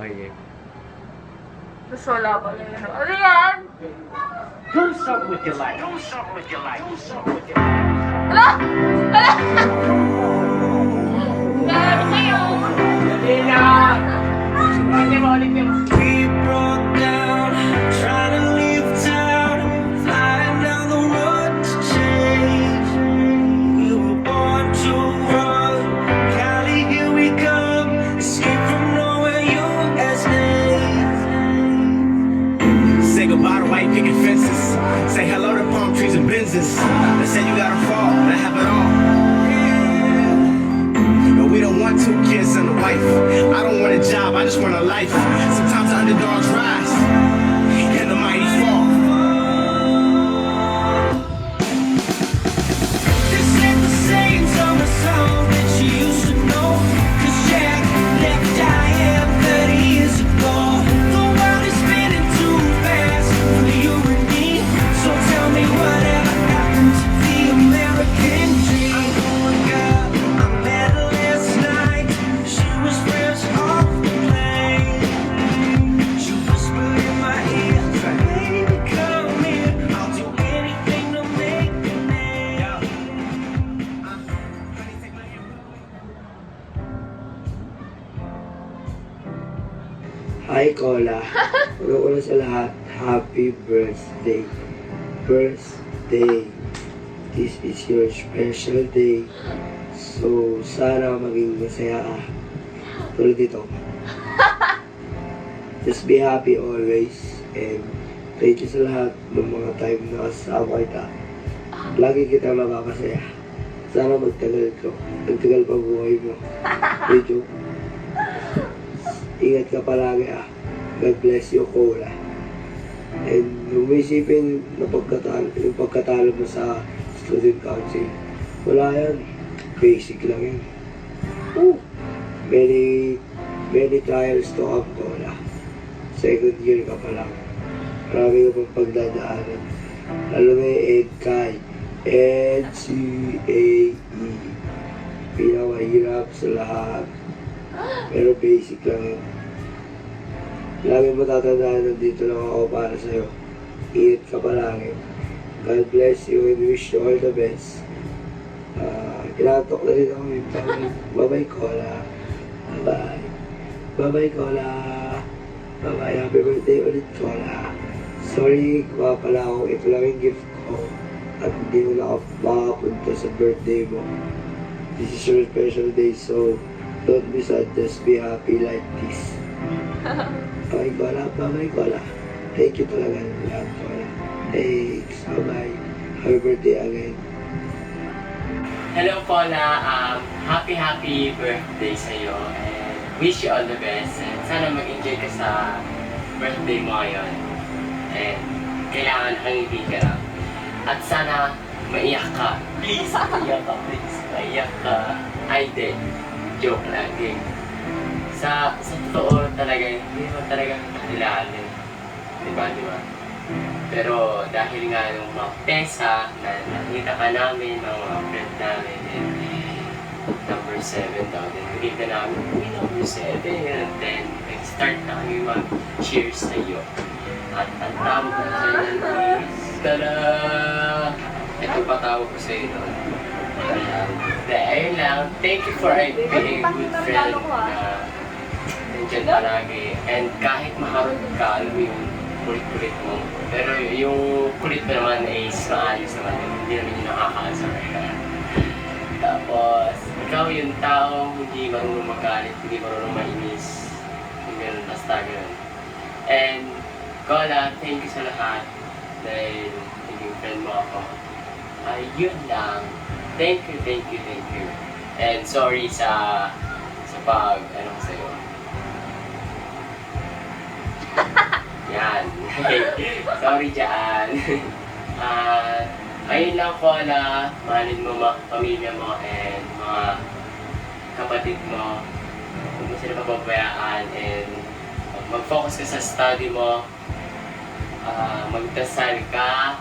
Okay. Tapos wala pa rin. Ano yan? Do something with your life. Do something with your life. Do something with your life. Ala! Ala! Grabe kayo! Dali na! Ulitin mo, ulitin mo. Say goodbye to white picket fences, say hello to palm trees and Benzes. They say you gotta fall to have it all. No, we don't want two kids and a wife. I don't want a job, I just want a life. Sometimes the underdogs rise happy birthday. Birthday. This is your special day. So, sana maging masaya ka. Tulad dito. Just be happy always. And thank you sa lahat ng mga time na kasama kita. Lagi kita makakasaya. Sana magtagal ko. Magtagal pa buhay mo. Medyo Ingat ka palagi ah. God bless you, Cola. And kung may isipin na pagkatalo, yung pagkatalo mo sa student council, wala yan. Basic lang yan. Woo! Many, many trials to come, Cola. Second year ka pa lang. Marami ka pang pagdadaanan. Lalo na yung EDCAI. N-C-A-E. Pinakahirap sa lahat. Pero basic lang yun. Lagi mo tatandaan nandito lang ako para sa'yo. Ingat ka palagi. God bless you and wish you all the best. Uh, kinatok na rin ako pangit. Bye-bye, Kola. Bye-bye. Bye-bye, Kola. Bye-bye. Happy birthday ulit, Kola. Sorry, kuha pala ako. Ito lang yung gift ko. At hindi mo na ako makapunta sa birthday mo. This is your special day, so don't be sad, just be happy like this. Okay, Kola, bye-bye, Kola. Thank you talaga ng lahat. Thanks, bye-bye. Happy birthday again. Hello, Paula. Um, happy, happy birthday sa'yo. And wish you all the best. And sana mag-enjoy ka sa birthday mo ngayon. And kailangan nakangiti ka. At sana maiyak ka. Please, maiyak ka. Please, maiyak ka. Ay, di. Joke lang. Game. Sa, sa totoo talaga, hindi mo talaga kakilala. Diba, diba? Pero dahil nga yung mga pesa na nakita ka namin, ng mga friend namin, and number 7 daw, then nakita namin, uy, number 7, and then nag-start na kami mag-cheers sa iyo. At ang tawag ko sa iyo is, tada! Ito pa tawag ko sa. Hindi, ayun lang. Thank you for being a good friend na nandyan palagi. And kahit maharot ka, alam mo yung kulit-kulit mo. Pero yung kulit mo naman is maayos naman. Hindi naman yung nakakaasar. Tapos, ikaw yung tao, hindi marunong magalit, hindi marunong mainis. Yung ganun, basta ganun. And, Kola, thank you sa lahat. Dahil naging friend mo ako. Ay, yun lang. Thank you, thank you, thank you. And sorry sa sa pag, ano sa'yo. Yan. sorry dyan. Ah, ayun lang po na mahalin mo mga pamilya mo and mga kapatid mo. Huwag mo sila pababayaan and mag-focus ka sa study mo. Ah, magdasal ka.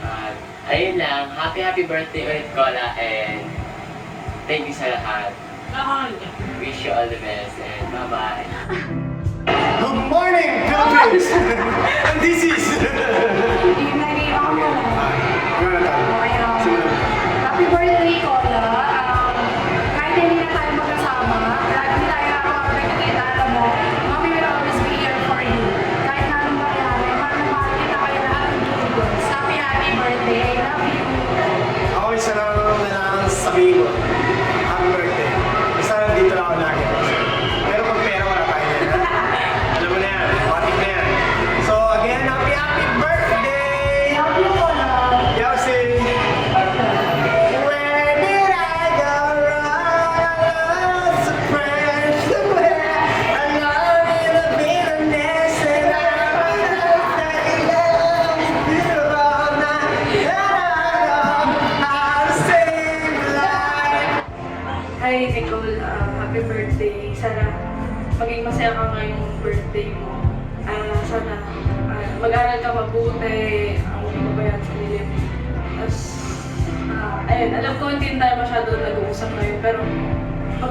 At ayun lang. Happy happy birthday ulit Kola and thank you sa lahat. Wish you all the best and bye-bye. Good morning, Philippines! and this is... Jonathan.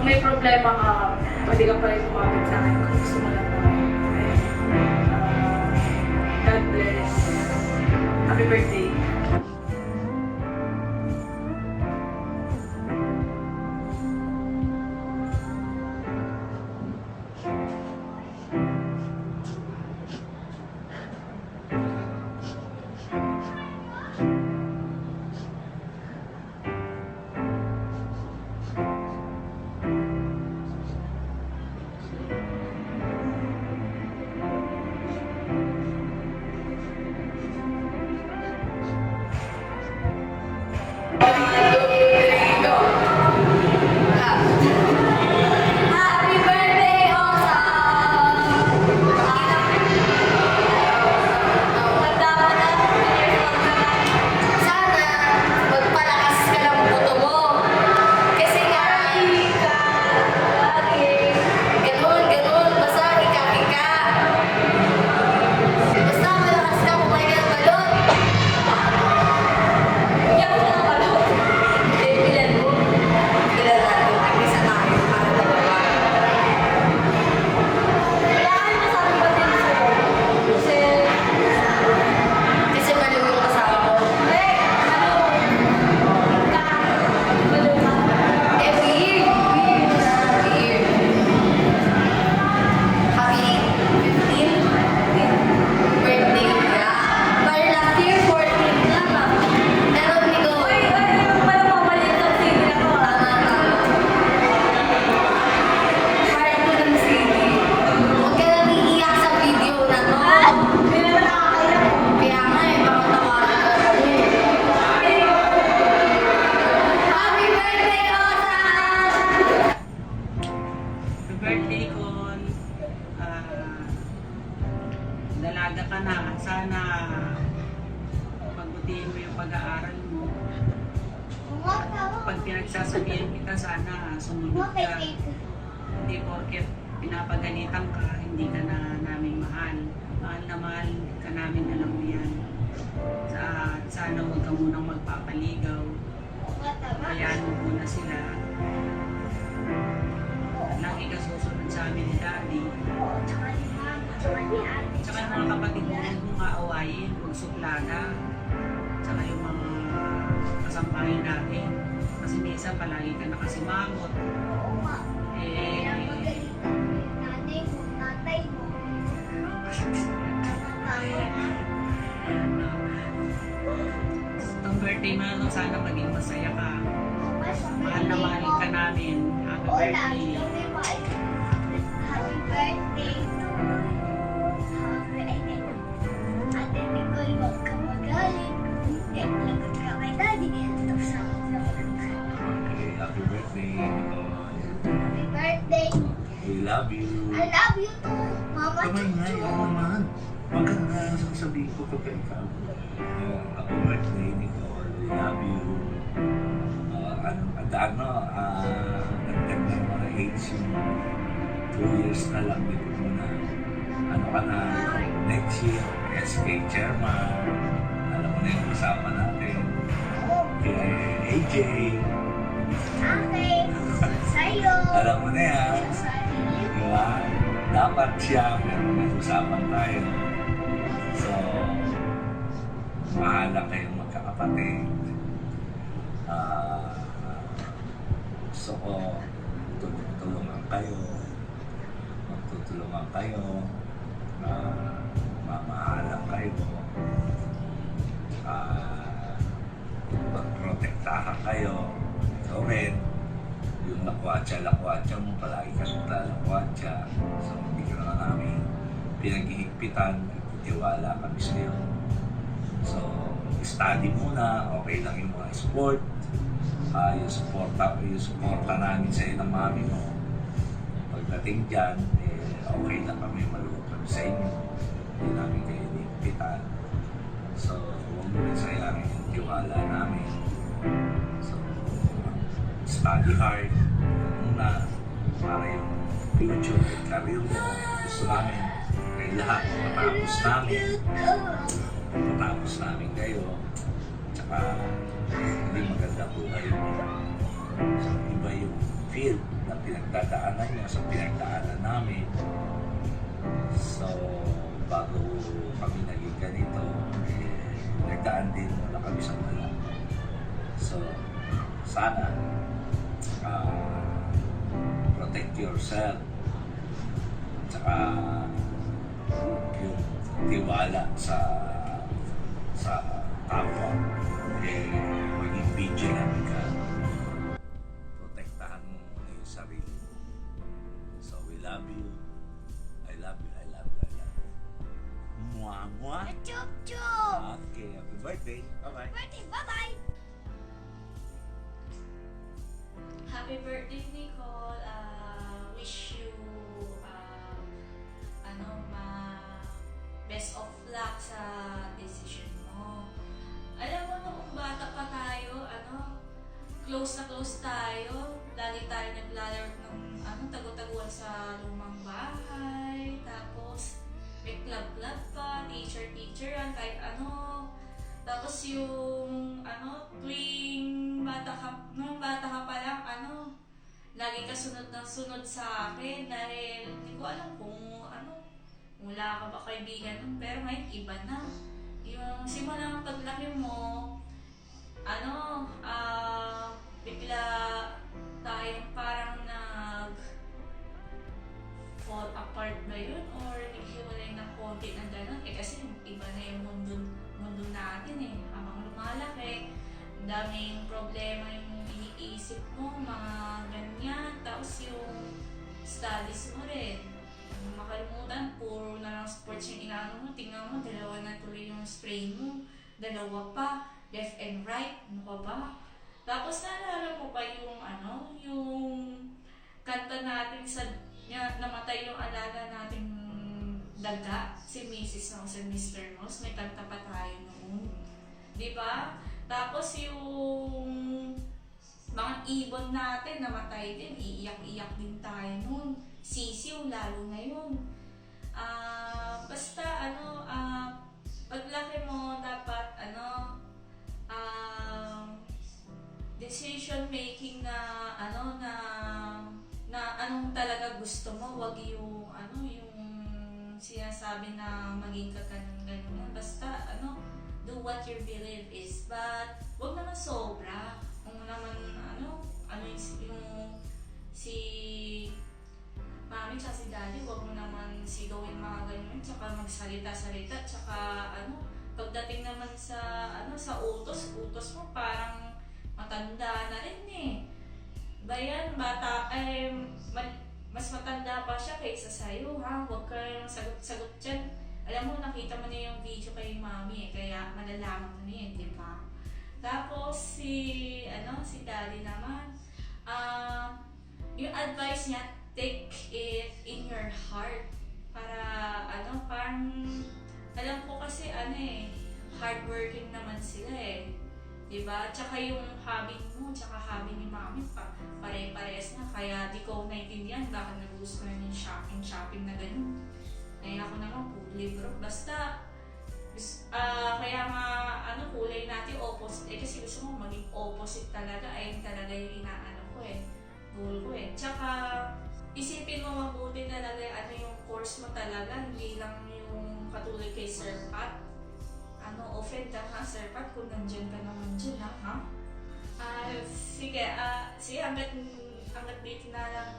May problema ka, pwede ka pa rin kumapit sa akin kung gusto mo lang naman. Ah, God bless. Happy birthday. Namin, alam mo yan. Sa, sana huwag ka munang magpapaligaw. Hayaan mo muna sila. Lagi ka susunod sa amin ni Daddy. Tsaka yung mga kapatid mo, huwag mong aawayin, huwag suplada. Tsaka yung mga kasampahin natin. Kasi minsan palagi ka nakasimangot. Eh, birthday to, sana maging masaya ka. Mahal na mahal ka namin. Happy birthday. Happy birthday to Ate Nicole, huwag ka magalit. Eh, lagot ka kay Daddy. Tapos ako sa Okay, happy birthday, Nicole. Happy birthday. We love you. I love you too, Mama Kamay nga, ikaw naman. Huwag ka na sasabihin ko kapag ikaw. Yung happy birthday, Nicole. We love you. Uh, ano, at ano, uh, nagtag ng mga age yung two years na lang dito mo na ano ka na next year SK chairman alam mo na yung kasama natin kay AJ Okay. Sa'yo. alam mo na yan. Diba? Dapat siya, pero may usapan tayo. So, mahala kayong magkakapatid. Ah, gusto ko tutulungan kayo. Magtutulungan kayo. Uh, mamahalang kayo. Ah, magprotektahan kayo. Ikaw rin. Yung lakwatsa-lakwatsa mo, palagi ka lakwatsa. So, hindi ka na namin pinaghihigpitan. Tiwala kami sa'yo. So, study muna, okay lang yung mga sport. Ah, yung suporta, yung suporta namin sa'yo ng mami mo. Pagdating dyan, eh, okay lang kami, maluwag kami sa inyo. Hindi namin kayo hihigpitan. So, huwag mo rin sayangin yung tiwala namin. So, study hard muna para yung future at career mo. Gusto namin kayo lahat matapos namin. Matapos namin kayo. Tsaka hindi maganda po kayo. So, iba yung field na pinagdadaanan nyo sa pinagdaanan namin. So, bago kami naging ganito, eh, nagdaan din muna kami sa wala. So, sana ah, protect yourself. Tsaka yung tiwala sa sa kapwa eh maging vigilant ka protektahan mo muna yung sarili mo so we love you I love you I love you I love you Mwah, mwah. Chup chup! Okay, happy birthday. Bye-bye. Birthday, bye-bye! Happy birthday, Lagi tayo naglalaro ng ano, tago-taguan sa lumang bahay. Tapos, may club-club pa, teacher-teacheran, kahit ano. Tapos yung, ano, tuwing bata ka, nung bata ka pa lang, ano, lagi ka sunod ng sunod sa akin dahil hindi ko alam kung ano, wala ka ba kaibigan nun, pero ngayon iba na. Yung simula ng paglaki mo, ano, ah, bigla tayong parang nag fall apart ba yun? Or naghiwalay ng konti ng gano'n? Eh kasi iba na yung mundo, mundo natin eh. Habang lumalaki, daming problema yung iniisip mo, mga ganyan. Tapos yung studies mo rin. Yung Makalimutan, puro na lang sports yung inaano mo. Tingnan mo, dalawa na tuloy yung strain mo. Dalawa pa, left and right. Ano ka ba? Tapos naalala ko pa yung ano, yung kanta natin sa niya, namatay yung alaga nating daga, si Mrs. Mouse and Mr. Mouse, may kanta pa tayo noon. Di ba? Tapos yung mga ibon natin, namatay din, iiyak-iyak din tayo noon. Sisiw, lalo na yun. Ah, basta ano, ah, paglaki mo, dapat ano, ah, decision making na ano na na anong talaga gusto mo? Wag yung ano yung sinasabi na maging ka ganun ganun. Basta ano do what your belief is. But wag naman sobra. Kung naman ano ano yung, yung si mami tsaka si daddy wag mo naman sigawin mga ganyan tsaka magsalita-salita. Tsaka ano pagdating naman sa ano sa utos utos mo parang matanda na rin eh. Bayan, bata, eh, ma- mas matanda pa siya kaysa sa'yo, ha? Huwag ka sagot-sagot dyan. Alam mo, nakita mo na yung video kay mami eh, kaya malalaman mo na yun, di ba? Tapos, si, ano, si daddy naman, ah, yung advice niya, take it in your heart. Para, ano, parang, alam ko kasi, ano eh, hardworking naman sila eh di ba? Tsaka yung hobby mo, tsaka hobby ni mami, pa, pare-pares na. Kaya di ko naintindihan bakit nag-gusto na yung shopping-shopping na ganun. Eh ako naman po, libro. Basta, uh, kaya nga, ano, kulay natin opposite. Eh kasi gusto mo maging opposite talaga. Ayun talaga yung inaano ko eh. Goal ko eh. Tsaka, isipin mo mabuti talaga ano yung course mo talaga. Hindi lang yung katulad kay Sir Pat ano, offend ka ha, sir, ba't kung nandyan ka naman dyan ha, ha? Uh, sige, ah, uh, sige, hanggat, hanggat dito na lang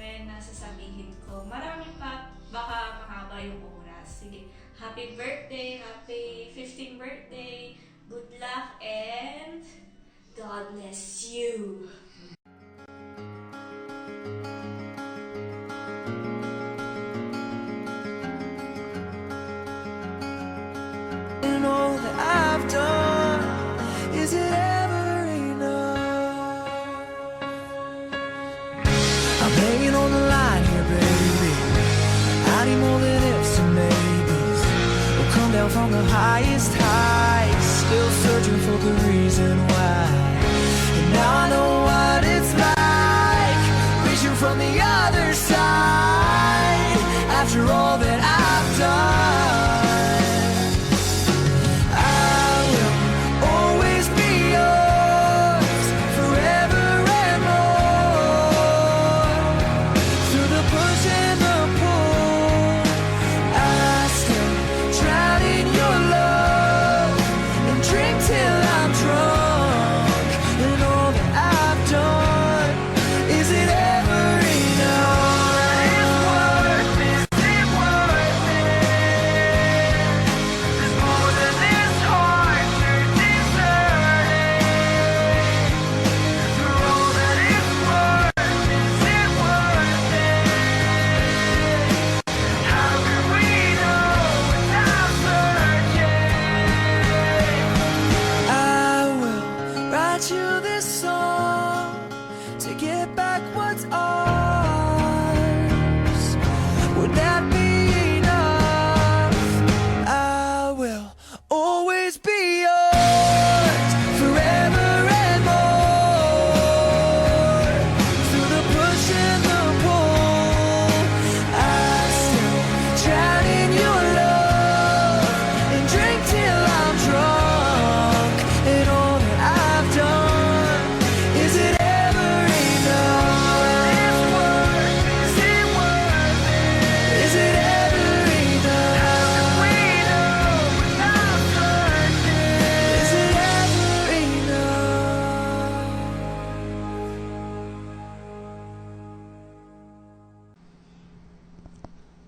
ngayon na sasabihin ko. Marami pa, baka mahaba yung oras. Sige, happy birthday, happy 15th birthday, good luck, and God bless you. the highest high, still searching for the reason why.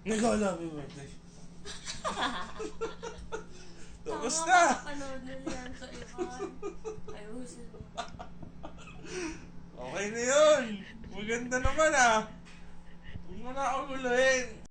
Nag-all happy birthday. Tapos na! Panood na yan sa iba. Ayusin mo. Okay na yun! Maganda naman ah! Huwag mo na ako guluhin!